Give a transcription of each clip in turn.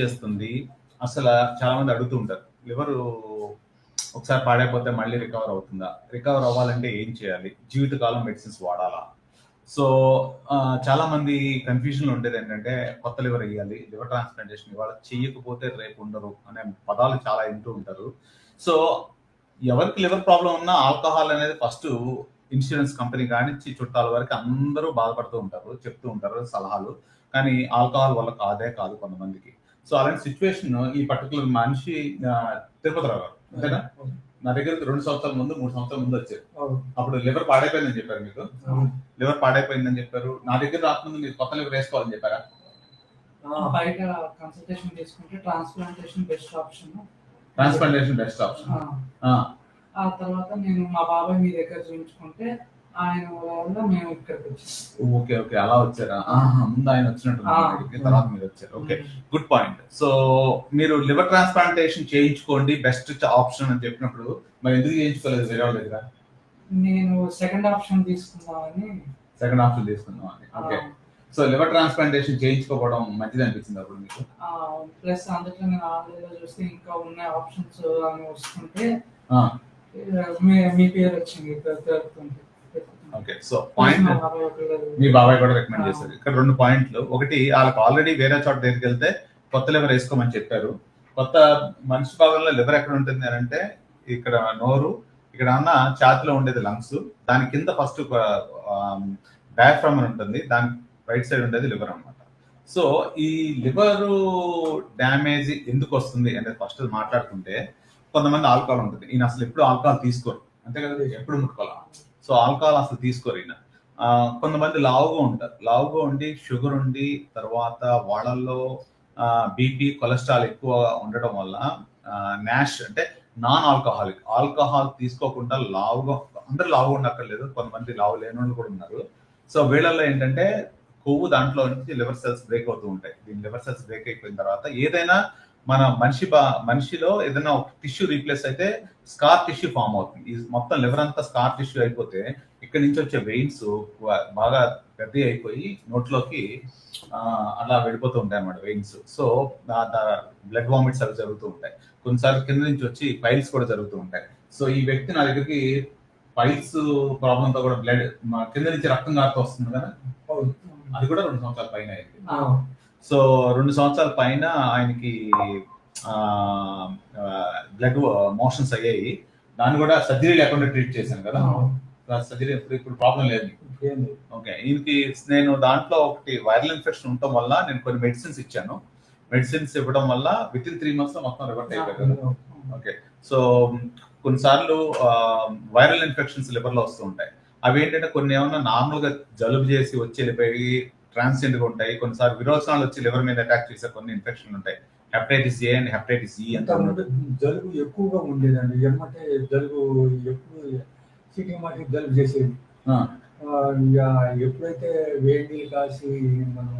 చేస్తుంది. అసలు చాలా మంది అడుగుతూ ఉంటారు లివర్ ఒకసారి పాడైపోతే మళ్ళీ రికవర్ అవుతుందా? రికవర్ అవ్వాలంటే ఏం చేయాలి? జీవితకాలం మెడిసిన్స్ వాడాలా? సో చాలా మంది కన్ఫ్యూజన్ ఉండేది ఏంటంటే కొత్త లివర్ వేయాలి లివర్ ట్రాన్స్ప్లాంటేషన్ ఇవాళ చేయకపోతే రేపు ఉండరు అనే పదాలు చాలా వింటూ ఉంటారు. సో ఎవరికి లివర్ ప్రాబ్లం ఉన్నా ఆల్కహాల్ అనేది ఫస్ట్ ఇన్సూరెన్స్ కంపెనీ కానీ చుట్టాల వరకు అందరూ బాధపడుతూ ఉంటారు చెప్తూ ఉంటారు సలహాలు. కానీ ఆల్కహాల్ వల్ల కాదే కాదు కొంతమందికి. సో అలాంటి సిచ్యువేషన్ ఈ పర్టికులర్ మనిషి తిరుపతి రావు అంతేనా? నా దగ్గరికి రెండు సంవత్సరాల ముందు మూడు సంవత్సరాల ముందు వచ్చారు. అప్పుడు లివర్ పాడైపోయిందని చెప్పారు మీకు? లివర్ పాడైపోయిందని చెప్పారు. నా దగ్గర రాకముందు మీరు కొత్త లివర్ వేసుకోవాలని చెప్పారా? బయట కన్సల్టేషన్ తీసుకుంటే transplantation best option transplantation best option ఆ. తర్వాత నేను మా బాబాయ్ మీ దగ్గర చూపించుకుంటే ఆయన వల్ల మేము ఇక్కడికి వచ్చాం. Okay okay. అలా వచ్చారా? ముందు ఆయన వచ్చినట్టు. తర్వాత మీరు వచ్చారు. Okay good point. సో మీరు లివర్ ట్రాన్స్ప్లాంటేషన్ చేయించుకోండి బెస్ట్ ఆప్షన్ అని చెప్పినప్పుడు మరి ఎందుకు చేయించుకోలేదు వేరే వాళ్ళ దగ్గర? నేను సెకండ్ ఆప్షన్ తీసుకుందామని. సెకండ్ ఆప్షన్ తీసుకుందాం అని ఓకే. సో లివర్ ట్రాన్స్ప్లాంటేషన్ చేయించుకోవడం మంచిది అనిపించింది అప్పుడు మీకు? ప్లస్ అందులో నేను ఆన్లైన్లో చూస్తే ఇంకా ఉన్న ఆప్షన్స్ అని వస్తుంటే మీ పేరు వచ్చింది ఓకే సో పాయింట్ మా బాబాయ్ కూడా రికమెండ్ చేశారు. ఇక్కడ రెండు పాయింట్లు. ఒకటి వాళ్ళకి ఆల్రెడీ వేరే చోట దగ్గరికి వెళ్తే కొత్త లివర్ వేసుకోమని చెప్పారు. కొత్త మనిషి భాగంలో లివర్ ఎక్కడ ఉంటుంది అని అంటే ఇక్కడ నోరు ఇక్కడ అన్న ఛాతిలో ఉండేది లంగ్స్ దాని కింద ఫస్ట్ డయాఫ్రమ్ అని ఉంటుంది. దాని రైట్ సైడ్ ఉండేది లివర్ అన్నమాట. సో ఈ లివర్ డ్యామేజ్ ఎందుకు వస్తుంది అనేది ఫస్ట్ మాట్లాడుకుంటే కొంతమంది ఆల్కహాల్ ఉంటుంది. ఈయన అసలు ఎప్పుడు ఆల్కహాల్ తీసుకోరు. అంతే కదా? ఎప్పుడు ముట్టుకోవాలి? సో ఆల్కహాల్ అసలు తీసుకోరు ఈయన. కొంతమంది లావుగా ఉంటారు. లావుగా ఉండి షుగర్ ఉండి తర్వాత వాళ్ళల్లో బీపీ కొలెస్ట్రాల్ ఎక్కువ ఉండడం వల్ల నాష్ అంటే నాన్ ఆల్కహాలిక్ ఆల్కహాల్ తీసుకోకుండా లావుగా అందరూ లావుగా ఉండక్కర్లేదు. కొంతమంది లావు లేని వాళ్ళు కూడా ఉన్నారు. సో వీళ్ళల్లో ఏంటంటే కొవ్వు దాంట్లో నుంచి లివర్ సెల్స్ బ్రేక్ అవుతూ ఉంటాయి. దీని లివర్ సెల్స్ బ్రేక్ అయిపోయిన తర్వాత ఏదైనా మన మనిషి బా- మనిషిలో ఏదైనా ఒక టిష్యూ రీప్లేస్ అయితే స్కార్ టిష్యూ ఫామ్ అవుతుంది. ఈ మొత్తం లివర్ అంతా స్కార్ టిష్యూ అయిపోతే ఇక్కడ నుంచి వచ్చే వెయిన్స్ బాగా పెద్ద అయిపోయి నోట్లోకి అలా వెళ్ళిపోతూ ఉంటాయి అన్నమాట వెయిన్స్ సో బ్లడ్ వామిట్స్ అవి జరుగుతూ ఉంటాయి. కొన్నిసార్లు కింద నుంచి వచ్చి పైల్స్ కూడా జరుగుతూ ఉంటాయి. సో ఈ వ్యక్తి నా దగ్గరికి పైల్స్ ప్రాబ్లమ్తో కూడా బ్లడ్ కింద నుంచి రక్తం కారుతూ వస్తుంది కదా? అది కూడా రెండు సంవత్సరాల పైన అయింది. సో రెండు సంవత్సరాల పైన ఆయనకి బ్లడ్ మోషన్స్ అయ్యాయి. దాన్ని కూడా సర్జరీ లేకుండా ట్రీట్ చేశాను కదా. సర్జరీ ఇప్పుడు ప్రాబ్లం లేదు ఓకే ఈయనకి నేను దాంట్లో ఒకటి వైరల్ ఇన్ఫెక్షన్ ఉండటం వల్ల నేను కొన్ని మెడిసిన్స్ ఇచ్చాను. మెడిసిన్స్ ఇవ్వడం వల్ల విత్ ఇన్ త్రీ మంత్స్ మొత్తం రివర్ట్ అయిపోయారు ఓకే సో కొన్నిసార్లు వైరల్ ఇన్ఫెక్షన్స్ లివర్లో వస్తూ ఉంటాయి. అవి ఏంటంటే కొన్ని ఏమన్నా నార్మల్గా జలుబు చేసి వచ్చి వెళ్ళిపోయి ట్రాన్సియెంట్గా ఉంటాయి. కొన్నిసార్లు విరోచనాలు వచ్చి లివర్ మీద అటాక్ చేసే కొన్ని ఇన్ఫెక్షన్లు ఉంటాయి. హెపటైటిస్ ఏ అండ్ హెపటైటిస్ ఈ అంత జలుబు ఎక్కువగా ఉండేదండి. ఎమ్మటే జలుబు ఎప్పుడు చీటికి మాటికి జలుబు చేసేది. ఎప్పుడైతే వేడి నీళ్ళు కాసి మనం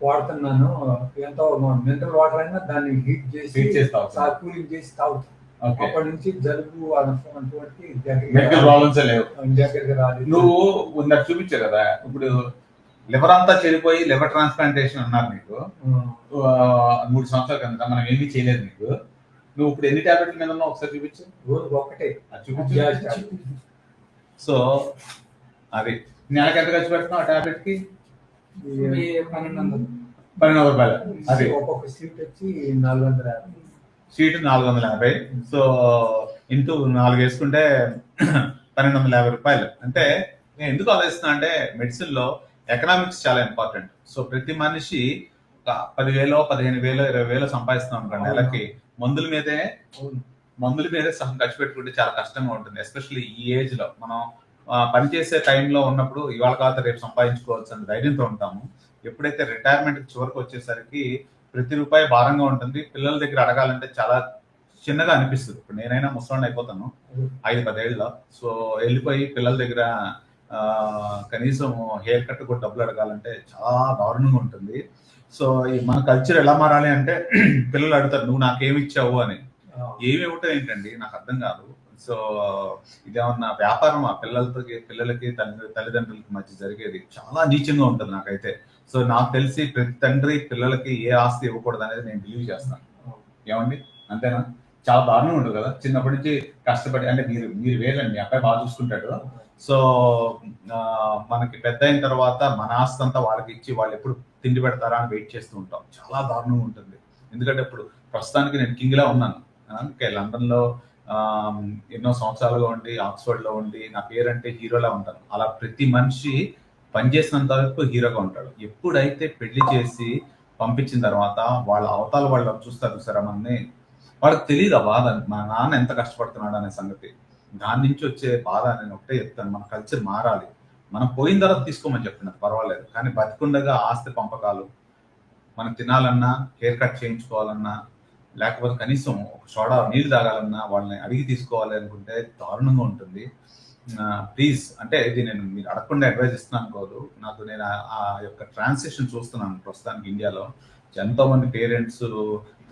వాడుతున్నానో ఎంతో మినరల్ వాటర్ అయినా దాన్ని హీట్ చేసి. కూలింగ్ చేసి తాగుతాం. అప్పటి నుంచి జలుబు అటువంటి దగ్గరికి రాలేదు. నువ్వు ఇందాక చూపించావు కదా ఇప్పుడు లివర్ అంతా చెడిపోయి లివర్ ట్రాన్స్ప్లాంటేషన్ అన్నారు నీకు మూడు సంవత్సరాల కింద మనం ఏమీ చేయలేదు నీకు నువ్వు ఇప్పుడు ఎన్ని టాబ్లెట్ల మీద ఉన్నావు? ఒకసారి చూపించు. అది చూపించు. సో అది నెలకి ఎంత ఖర్చు పెడుతున్నావు ఆ టాబ్లెట్కి పన్నెండు రూపాయలు. అది. ఒక్కొక్క సీట్ వచ్చి నాలుగు వందల యాభై. షీట్ నాలుగు వందల యాభై. సో ఇంటూ నాలుగు వేసుకుంటే పన్నెండు వందల యాభై రూపాయలు. అంటే నేను ఎందుకు ఆలోచిస్తున్నా అంటే మెడిసిన్లో ఎకనామిక్స్ చాలా ఇంపార్టెంట్ సో ప్రతి మనిషి పదివేలో పదిహేను వేలు ఇరవై వేలు సంపాదిస్తున్నాం అనుకోండి నెలకి మందుల మీదే మందుల మీదే సగం ఖర్చు పెట్టుకుంటే చాలా కష్టంగా ఉంటుంది. ఎస్పెషల్లీ ఈ ఏజ్లో మనం పనిచేసే టైంలో ఉన్నప్పుడు ఇవాళ కాదు రేపు సంపాదించుకోవచ్చు అనే ధైర్యంతో ఉంటాము. ఎప్పుడైతే రిటైర్మెంట్ చివరికి వచ్చేసరికి ప్రతి రూపాయి భారంగా ఉంటుంది. పిల్లల దగ్గర అడగాలంటే చాలా చిన్నగా అనిపిస్తుంది. ఇప్పుడు నేనైనా ముసలాన్ని అయిపోతాను. ఐదు పదేళ్ళలో. సో వెళ్ళిపోయి పిల్లల దగ్గర కనీసం హెయిర్ కట్ కూడా డబ్బులు అడగాలంటే చాలా దారుణంగా ఉంటుంది. సో మన కల్చర్ ఎలా మారాలి అంటే పిల్లలు అడుగుతారు నువ్వు నాకేమి ఇచ్చావు అని ఏమి ఇవ్వటం ఏంటండి నాకు అర్థం కాదు. సో ఇదేమన్నా వ్యాపారం ఆ పిల్లలతో పిల్లలకి తల్లి తల్లిదండ్రులకి మధ్య జరిగేది చాలా నీచంగా ఉంటుంది నాకైతే. సో నాకు తెలిసి ప్రతి తండ్రి పిల్లలకి ఏ ఆస్తి ఇవ్వకూడదు అనేది నేను బిలీవ్ చేస్తాను. ఏమండి? అంతేనా? చాలా దారుణంగా ఉంటుంది కదా? చిన్నప్పటి నుంచి కష్టపడి అంటే మీరు మీరు వేరండి మీ అబ్బాయి బాగా చూసుకుంటాడు. సో మనకి పెద్ద అయిన తర్వాత మన ఆస్తి అంతా వాళ్ళకి ఇచ్చి వాళ్ళు ఎప్పుడు తిండి పెడతారా అని వెయిట్ చేస్తూ ఉంటాం. చాలా దారుణంగా ఉంటుంది. ఎందుకంటే ఇప్పుడు ప్రస్తుతానికి నేను కింగ్లా ఉన్నాను. అందుకే లండన్లో ఎన్నో సంవత్సరాలుగా ఉండి ఆక్స్ఫర్డ్లో ఉండి నా పేరంటే హీరోలా ఉంటాను. అలా ప్రతి మనిషి పనిచేసినంత వరకు హీరోగా ఉంటాడు. ఎప్పుడైతే పెళ్ళి చేసి పంపించిన తర్వాత వాళ్ళ అవతాల వాళ్ళు చూస్తారు చూసారా మనని? వాళ్ళకి తెలియదు ఆ బాధ. మా నాన్న ఎంత కష్టపడుతున్నాడు అనే సంగతి. దాని నుంచి వచ్చే బాధ నేను ఒకటే చెప్తాను. మన కల్చర్ మారాలి. మనం పోయిన తర్వాత తీసుకోమని చెప్తున్నారు పర్వాలేదు. కానీ బతికుండగా ఆస్తి పంపకాలు మనం తినాలన్నా హెయిర్ కట్ చేయించుకోవాలన్నా లేకపోతే కనీసం ఒక సోడా నీళ్ళు తాగాలన్నా వాళ్ళని అడిగి తీసుకోవాలి అనుకుంటే దారుణంగా ఉంటుంది. ప్లీజ్ అంటే ఇది నేను మీరు అడగకుండా అడ్వైజ్ ఇస్తున్నాను అనుకోదు నాకు నేను ఆ- యొక్క ట్రాన్సాక్షన్ చూస్తున్నాను ప్రస్తుతానికి ఇండియాలో. ఎంతోమంది పేరెంట్స్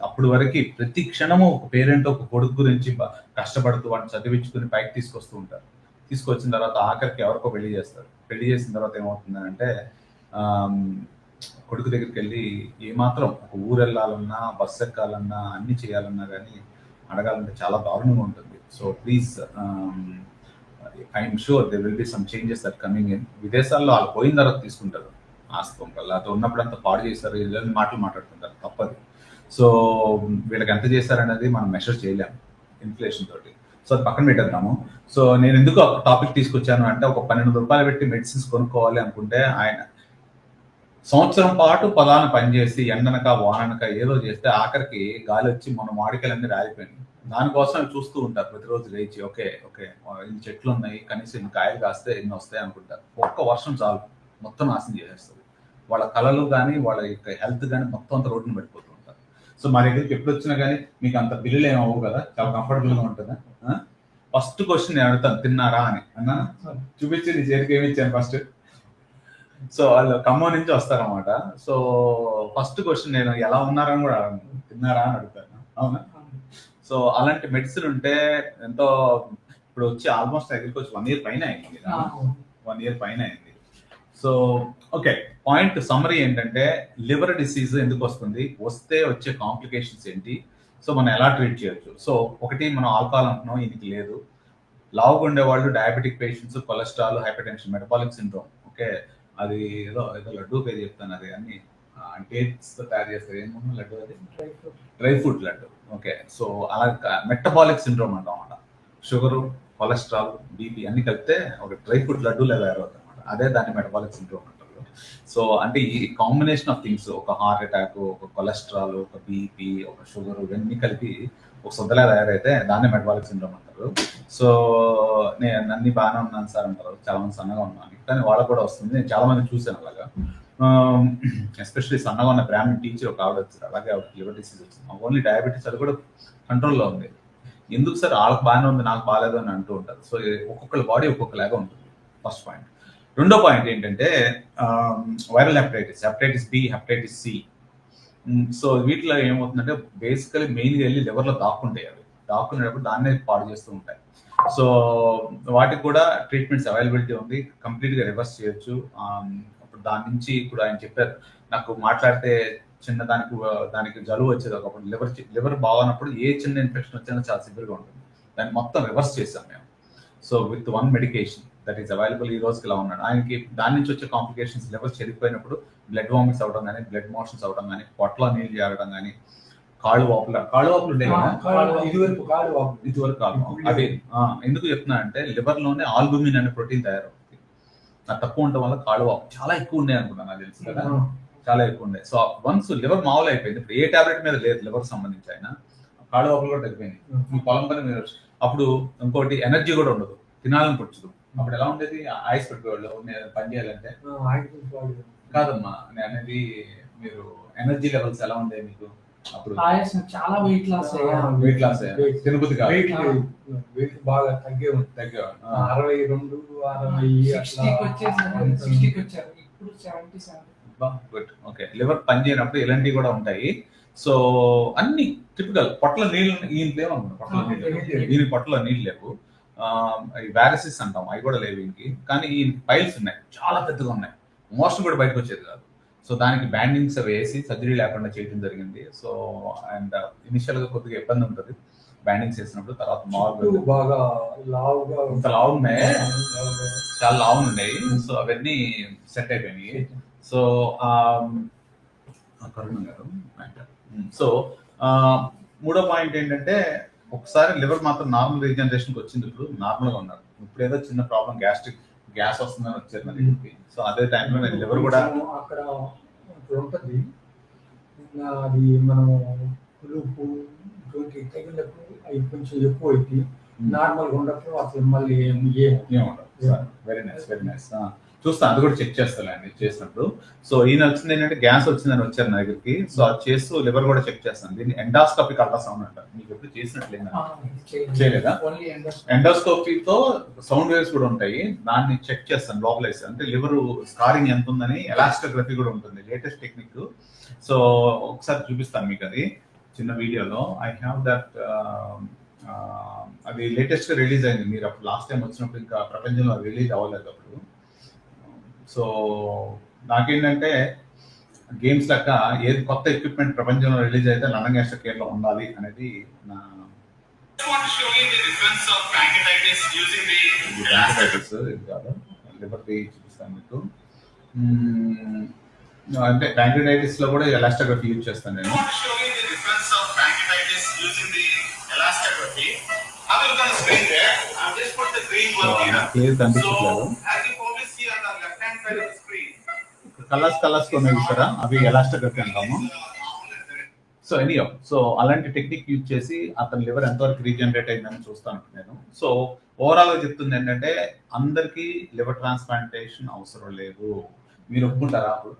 అప్పుడు వరకు ప్రతి క్షణము ఒక పేరెంట్ ఒక కొడుకు గురించి కష్టపడుతూ వాడిని చదివించుకుని పైకి తీసుకొస్తూ ఉంటారు. తీసుకొచ్చిన తర్వాత ఆఖరికి ఎవరికో పెళ్ళి చేస్తారు. పెళ్ళి చేసిన తర్వాత ఏమవుతుందంటే కొడుకు దగ్గరికి వెళ్ళి ఏమాత్రం ఒక ఊరు వెళ్ళాలన్నా బస్సు ఎక్కాలన్నా అన్ని చేయాలన్నా కానీ అడగాలంటే చాలా దారుణంగా ఉంటుంది. So please I'm sure they will be some changes that coming in. విదేశాల్లో వాళ్ళు పోయిన తర్వాత తీసుకుంటారు. ఆస్తం వల్ల అది ఉన్నప్పుడు అంతా పాడు చేస్తారు. ఇళ్ళని మాటలు మాట్లాడుతుంటారు. తప్పదు. సో వీళ్ళకి ఎంత చేశారనేది మనం మెషర్ చేయలేము ఇన్ఫ్లేషన్ తోటి. సో అది పక్కన పెట్టేద్దాము. సో నేను ఎందుకు ఒక టాపిక్ తీసుకొచ్చాను అంటే ఒక పన్నెండు రూపాయలు పెట్టి మెడిసిన్స్ కొనుక్కోవాలి అనుకుంటే ఆయన సంవత్సరం పాటు పదాన పనిచేసి ఎండనక వాననక ఏదో చేస్తే ఆఖరికి గాలి వచ్చి మన మాడికలన్నీ రాలిపోయింది దానికోసం చూస్తూ ఉంటారు ప్రతిరోజు లేచి ఓకే ఓకే ఇన్ని చెట్లు ఉన్నాయి కనీసం ఇన్ని కాయలు కాస్తే ఎన్ని వస్తాయి అనుకుంటారు. ఒక్క వర్షం చాలు మొత్తం నాశనం చేసేస్తుంది. వాళ్ళ కళలు కానీ వాళ్ళ యొక్క హెల్త్ కానీ మొత్తం అంతా రోడ్డును పడిపోతూ సో మా దగ్గరికి ఎప్పుడు వచ్చినా కానీ మీకు అంత బిల్లులు ఏమి అవ్వవు కదా చాలా కంఫర్టబుల్గా ఉంటుందా ఫస్ట్ క్వశ్చన్ నేను అడుగుతాను తిన్నారా అని. అన్నా చూపించి నీ చేతికి ఏమి ఇచ్చాను ఫస్ట్ సో వాళ్ళు ఖమ్మం నుంచి వస్తారన్నమాట. సో ఫస్ట్ క్వశ్చన్ నేను ఎలా ఉన్నారని కూడా అడగను. తిన్నారా అని అడుగుతాను. అవునా? సో అలాంటి మెడిసిన్ ఉంటే ఎంతో ఇప్పుడు వచ్చి ఆల్మోస్ట్ దగ్గరికి వచ్చి వన్ ఇయర్ పైన అయింది. వన్ ఇయర్ పైన అయింది. సో ఓకే పాయింట్ సమ్మరీ ఏంటంటే లివర్ డిసీజ్ ఎందుకు వస్తుంది? వస్తే వచ్చే కాంప్లికేషన్స్ ఏంటి? సో మనం ఎలా ట్రీట్ చేయొచ్చు? సో ఒకటి మనం ఆల్కహాల్ అంటున్నాం ఇది లేదు. లావుగా ఉండే వాళ్ళు diabetic patients cholesterol hypertension metabolic syndrome okay అది ఏదో ఏదో లడ్డు పేరు చెప్తాను అది అన్ని డేట్స్తో తయారు చేస్తారు. ఏమన్నా లడ్డు అది? Dry fruit laddu okay so అలా మెటబాలిక్ సిండ్రోమ్ అంటాం అన్నమాట. షుగర్ కొలెస్ట్రాల్ బీపీ అన్ని కలిపితే ఒక డ్రై ఫ్రూట్ లడ్డు లేదా అదే దాన్ని మెటబాలిక్ సిండ్రోమ్ అంటారు. సో అంటే ఈ కాంబినేషన్ ఆఫ్ థింగ్స్ ఒక హార్ట్ అటాక్ ఒక కొలెస్ట్రాల్ ఒక బీపీ ఒక షుగర్ ఇవన్నీ కలిపి ఒక సొద్దలా తయారైతే దాన్ని మెటబాలిక్ సిండ్రోమ్ అంటారు. సో నేను అన్ని బాగానే ఉన్నాను సార్ అంటారు. చాలా మంది సన్నగా ఉన్నాను కానీ వాళ్ళకు కూడా వస్తుంది. నేను చాలా మంది చూశాను అలాగా. ఎస్పెషల్లీ సన్నగా ఉన్న బ్రాహ్మణ్ టీచర్ ఒక ఆవిడ వచ్చారు. అలాగే ఆవిడ లివర్ డిసీజ్ వచ్చింది. ఓన్లీ డయాబెటీస్ అది కూడా కంట్రోల్లో ఉంది. ఎందుకు సార్? వాళ్ళకి బాగానే ఉంది నాకు బాగాలేదు అని అంటూ ఉంటారు. సో ఒక్కొక్కరి బాడీ ఒక్కొక్కలాగా ఉంటుంది. First point. రెండో పాయింట్ ఏంటంటే viral hepatitis hepatitis B hepatitis C so వీటిలో ఏమవుతుందంటే బేసికలీ మెయిన్గా వెళ్ళి లివర్లో దాక్కుంటాయి అవి. దాక్కునేటప్పుడు దాన్నే పాడు చేస్తూ ఉంటాయి. సో వాటికి కూడా ట్రీట్మెంట్స్ అవైలబిలిటీ ఉంది. కంప్లీట్గా రివర్స్ చేయొచ్చు. అప్పుడు దాని నుంచి ఇప్పుడు ఆయన చెప్పారు నాకు మాట్లాడితే చిన్న దానికి దానికి జలుబు వచ్చేది ఒకప్పుడు. లివర్ లివర్ బాగున్నప్పుడు ఏ చిన్న ఇన్ఫెక్షన్ వచ్చినా చాలా సివియర్గా ఉంటుంది. దాన్ని మొత్తం రివర్స్ చేసాం మేము. So with one medication that is available ఈ రోజుకి ఇలా ఉన్నాడు. ఆయనకి దాని నుంచి వచ్చే కాంప్లికేషన్స్ లివర్ చెడిపోయినప్పుడు బ్లడ్ వామిట్స్ అవడం కానీ బ్లడ్ మోషన్స్ అవడం కానీ పొట్ల నీళ్ళు చేరడం కానీ కాళ్ళు వాపులు కాళ్ళు వాపులు ఇదివరకు కాదు? బాబు. ఇదివరకు అదే ఆ, ఎందుకు చెప్తున్నా అంటే లివర్లోనే ఆల్బుమిన్ అనే ప్రోటీన్ తయారవుతుంది. అది తక్కువ ఉండటం వల్ల కాళ్ళు వాపు చాలా ఎక్కువ ఉన్నాయి అనుకున్నాను నాకు తెలుసు కదా? చాలా ఎక్కువ ఉండే. సో వన్స్ లివర్ మామూలు అయిపోయింది ఇప్పుడు ఏ టాబ్లెట్ మీద లేదు లివర్ సంబంధించి అయినా కాళ్ళు వాపులు కూడా తగ్గిపోయింది పొలం పని మీరు అప్పుడు ఇంకోటి ఎనర్జీ కూడా ఉండదు. తినాలని పుచ్చదు అప్పుడు ఎలా ఉండేది? ఐస్ పెట్టేవాళ్ళు నేను పని చేయాలంటే. కాదమ్మా నేను అనేది మీరు ఎనర్జీ లెవెల్స్ ఎలా ఉండేవి మీకు అప్పుడు? ఆయాసం చాలా weight loss weight loss Tirupati కాదు. వెయిట్. వెయిట్ బాగా తగ్గే తగ్గేవాడు అరవై రెండు అరవై సిక్స్టీకి వచ్చేసారు సిక్స్టీకి వచ్చారు ఇప్పుడు seventy seven. Good. Okay. Liver పని చేయనప్పుడు ఇలాంటివి కూడా ఉంటాయి. సో అన్ని టిపికల్ పొట్ల నీళ్ళు ఈయన లేవు అనుకుంటా పొట్ల నీళ్ళు. ఈయన పొట్టలో నీళ్ళు లేవు. వ్యారసిస్ అంటాం అవి కూడా లేవు ఈయనకి కానీ ఈ పైల్స్ ఉన్నాయి చాలా పెద్దగా ఉన్నాయి. మోషన్ కూడా బయటకు వచ్చేది కాదు. సో దానికి బ్యాండింగ్స్ వేసి సర్జరీ లేకుండా చేయడం జరిగింది. సో అండ్ ఇనిషియల్గా కొద్దిగా ఇబ్బంది ఉంటుంది బ్యాండింగ్స్ వేసినప్పుడు తర్వాత బాగా లావుగా ఇంత లావు ఉన్నాయి. చాలా లావు ఉన్నాయి. సో అవన్నీ సెట్ అయిపోయినాయి. సో కరుణ గారు సో మూడో పాయింట్ ఏంటంటే ఒకసారి లివర్ మాత్రం నార్మల్ రీజనరేషన్కి వచ్చింది ఇప్పుడు నార్మల్గా ఉన్నారు. ఇప్పుడు ఏదో చిన్న ప్రాబ్లం గ్యాస్ట్రిక్ గ్యాస్ వస్తుందని వచ్చారు మరి. సో అదే టైంలో నేను లివర్ కూడా అక్కడ ఉంటుంది. అది మనం పులుపు ఇటువంటి తగినప్పుడు అవి కొంచెం ఎక్కువ అయితే నార్మల్ ఉన్నప్పుడు అసలు మళ్ళీ ఏం ఏం వెరీ నైస్ వెరీ నైస్ చూస్తాను అది కూడా చెక్ చేస్తానండి చేసినప్పుడు. సో ఈయన వచ్చింది ఏంటంటే గ్యాస్ వచ్చిందని వచ్చారు నా దగ్గరికి. సో అది చేస్తూ లివర్ కూడా చెక్ చేస్తాను. దీన్ని ఎండాస్కోపిక్ అల్ట్రాసౌండ్ అంటారు. మీకు ఎప్పుడు చేసినట్లేదు. చేయలేదా? ఓన్లీ ఎండోస్ ఎండోస్కోపీతో సౌండ్ వేవ్స్ కూడా ఉంటాయి. దాన్ని చెక్ చేస్తాను లోపల వేసి అంటే లివర్ స్కారింగ్ ఎంత ఉందని ఎలాస్టోగ్రఫీ కూడా ఉంటుంది లేటెస్ట్ టెక్నిక్. సో ఒకసారి చూపిస్తాను మీకు అది చిన్న వీడియోలో. ఐ హ్యావ్ దట్ అది లేటెస్ట్ రిలీజ్ అయింది. మీరు అప్పుడు లాస్ట్ టైం వచ్చినప్పుడు ఇంకా ప్రపంచంలో రిలీజ్ అవ్వలేదు అప్పుడు. సో నాకేంటంటే గేమ్స్ తక్క ఏది కొత్త ఎక్విప్మెంట్ ప్రపంచంలో రిలీజ్ అయితే లండన్ గ్యాస్ కేర్లో ఉండాలి అనేది నా లిబర్టీ చూపిస్తాను మీకు. అంటే బ్యాంకటైటిస్ కూడా ఎలాస్టోగ్రఫీ యూజ్ చేస్తాను నేను. ఎలాస్టోగ్రఫీ కలర్స్ కలర్స్ ఉన్నాయి చూసారా? అవి ఎలాస్టోగ్రఫీ అంటాము. సో ఎనీయో సో అలాంటి టెక్నిక్ యూజ్ చేసి అతని లివర్ ఎంతవరకు రీజనరేట్ అయిందని చూస్తాను నేను సో ఓవరాల్గా చెప్తుంది ఏంటంటే అందరికీ లివర్ ట్రాన్స్ప్లాంటేషన్ అవసరం లేదు. మీరు ఒప్పుకుంటారా అప్పుడు?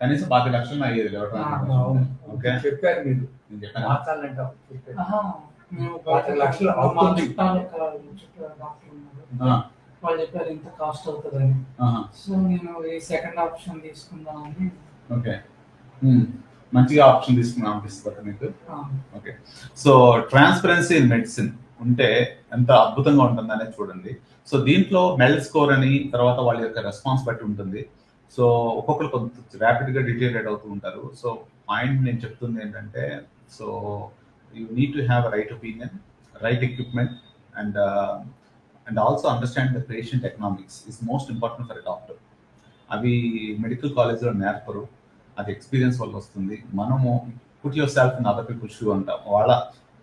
కనీసం పాతి లక్షలు అయ్యేది లివర్ ట్రాన్స్ప్లాంటేషన్ ఓకే చెప్పారు మీరు. నేను చెప్పాను? లక్షలు వాళ్ళు చెప్పారు ఇంత కాస్ట్ అవుతుందని. సో నేను ఈ సెకండ్ ఆప్షన్ తీసుకుందామని ఓకే. మంచిగా ఆప్షన్ తీసుకుని అనిపిస్తుంది మీకు? Okay. So transparency in medicine ఉంటే ఎంత అద్భుతంగా ఉంటుంది అనేది చూడండి. సో దీంట్లో మెల్ స్కోర్ అని తర్వాత వాళ్ళ యొక్క రెస్పాన్స్ బట్టి ఉంటుంది. సో ఒక్కొక్కరు కొంత ర్యాపిడ్గా డిటేరియట్ అవుతూ ఉంటారు. సో పాయింట్ నేను చెప్తుంది ఏంటంటే so you need to have right opinion right equipment and and also understand the patient economics is most important for a doctor అవి మెడికల్ కాలేజ్లో నేర్పరు అది ఎక్స్పీరియన్స్ వల్ల వస్తుంది. మనము put yourself in other people shoe అంటాం. వాళ్ళ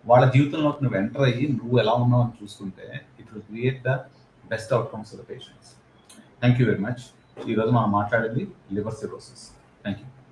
వాళ్ళ జీవితంలోకి నువ్వు ఎంటర్ అయ్యి నువ్వు ఎలా ఉన్నావు అని చూసుకుంటే it will create the best outcomes for the patients thank you very much ఈరోజు మనం మాట్లాడేది లివర్ సిరోసిస్ థ్యాంక్ యూ